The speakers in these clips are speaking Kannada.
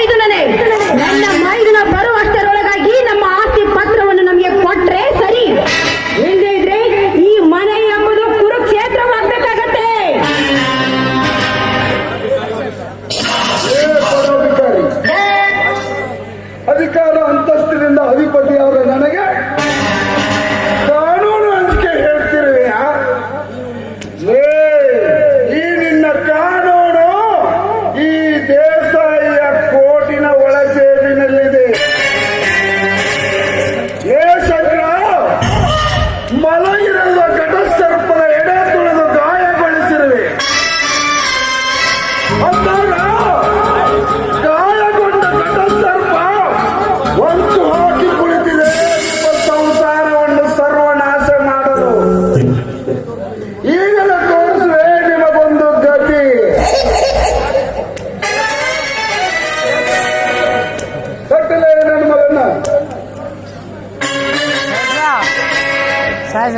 ಮೈದುನನೇ. ನನ್ನ ಮೈದುನ ಬರುವಷ್ಟರೊಳಗಾಗಿ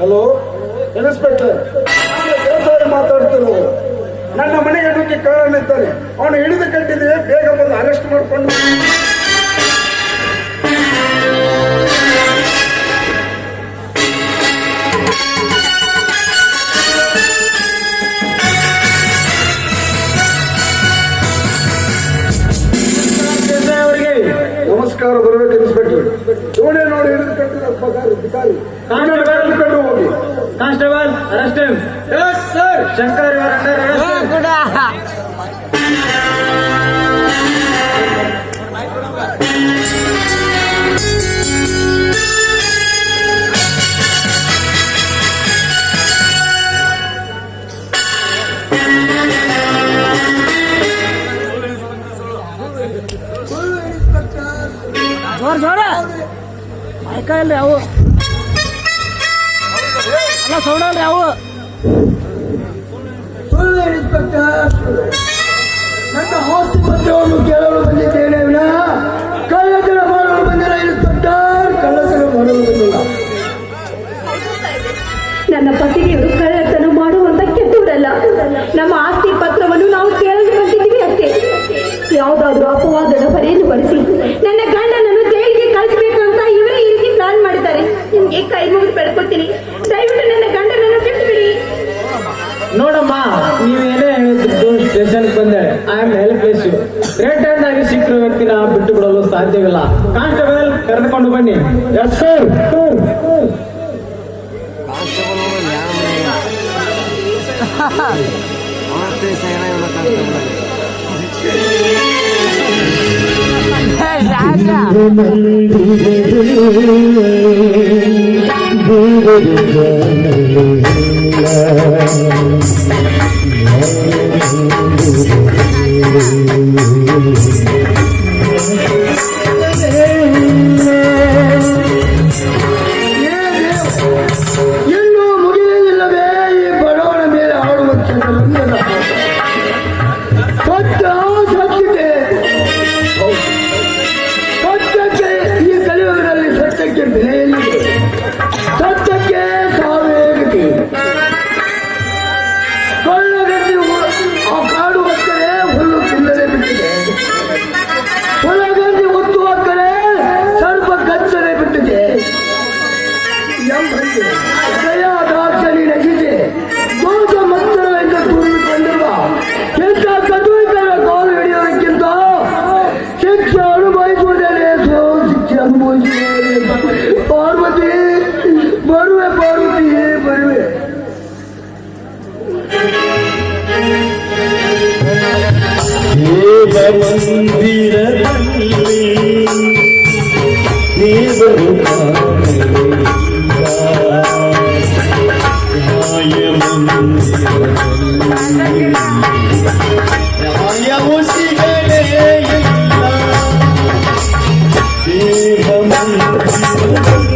ಹಲೋ ಇನ್ಸ್ಪೆಕ್ಟರ್ ನಾನು ಮಾತಾಡ್ತಿರೋ ನನ್ನ ಮನೆಗೆ ನುಗ್ಗಿ ಕಾರಣ ಇದ್ದಾರೆ. ಅವನು ಹಿಡಿದು ಕಟ್ಟಿದ್ರೆ ಬೇಗ ಬಂದು ಅರೆಸ್ಟ್ ಮಾಡಿಕೊಂಡು ಅಧಿಕಾರಿ ಕಾನ್ಸ್ಟೇಬಲ್ ಹಿಡಿದುಕೊಂಡು ಹೋಗಿ constable arrest yes sir Shankar ಇವರ ಅಂಡರ್ ಅರೆಸ್ಟ್ ಜೋರ್ ಜೋರ ಮೈಕ ಅವು ಅಲ್ಲ ಅವು. ಸುಳ್ಳು ಇನ್ಸ್ಪೆಕ್ಟರ್ ನನ್ನ ಆಸ್ತಿ ಪತ್ರವನ್ನು ಕೇಳಲು ಬಂದಿದ್ದೇನೆ ವಿನಃ. ಕಳ್ಳತನ ಮಾಡಲು ಬಂದಿಲ್ಲ ಇನ್ಸ್ಪೆಕ್ಟರ್ ಕಳ್ಳತನ ಮಾಡಲು ಬಂದಿಲ್ಲ. ನನ್ನ ಪತಿಯವರು ಕಳ್ಳತನ ಮಾಡುವಂತ ಕೆಟ್ಟವರಲ್ಲ ನಮ್ಮ ಆಸ್ತಿ ಪತ್ರವನ್ನು ನಾವು ಕೇಳಲು ಬಂದಿದ್ದೀವಿ ಅಷ್ಟೇ ಯಾವುದಾದ್ರೂ ಅಪವಾದದ ಹೊರೆಯನ್ನು ಬಳಸಿ. ನನ್ನ ಗಂಡನನ್ನು ಜೈಲಿಗೆ ಅಂತ ಇವರೇ ಈ ರೀತಿ ಪ್ಲಾನ್ ಮಾಡಿದ್ದಾರೆ. ನಿಮ್ಗೆ ಕೈ ಮುಗಿದು ಬೆಳ್ಕೊತೀನಿ ವ್ಯಕ್ತಿನ ಬಿಟ್ಟು ಬಿಡಲು ಸಾಧ್ಯವಿಲ್ಲ. ಕಾನ್ಸ್ಟೇಬಲ್ ಕರೆದುಕೊಂಡು ಬನ್ನಿ. ಎಸ್ ಸರ್ ದೇವ ಮಂದಿರದಲ್ಲಿ ದೇವರು ರಾಯ ಮಂದಿರದಲ್ಲಿ ರಾಯವು ಸಿಗಲೇ ಇಲ್ಲ ದೇವ ಮಂದಿರದಲ್ಲಿ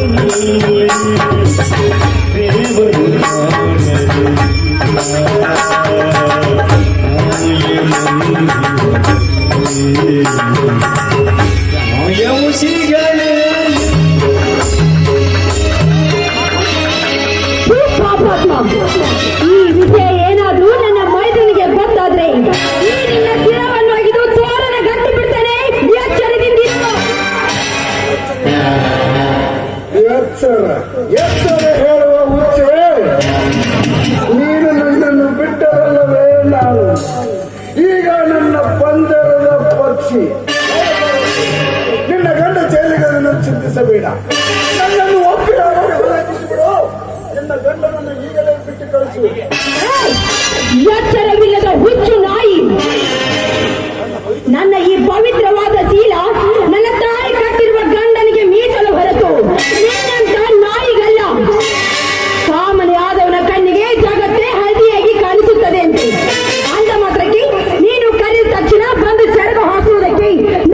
ಗಂಡನನ್ನು ಈಗಲೇ ಬಿಟ್ಟು ಕಳಿಸು. ಎಚ್ಚರವಿಲ್ಲದ ಹುಚ್ಚು ನಾಯಿ. ನನ್ನ ಈ ಪವಿತ್ರ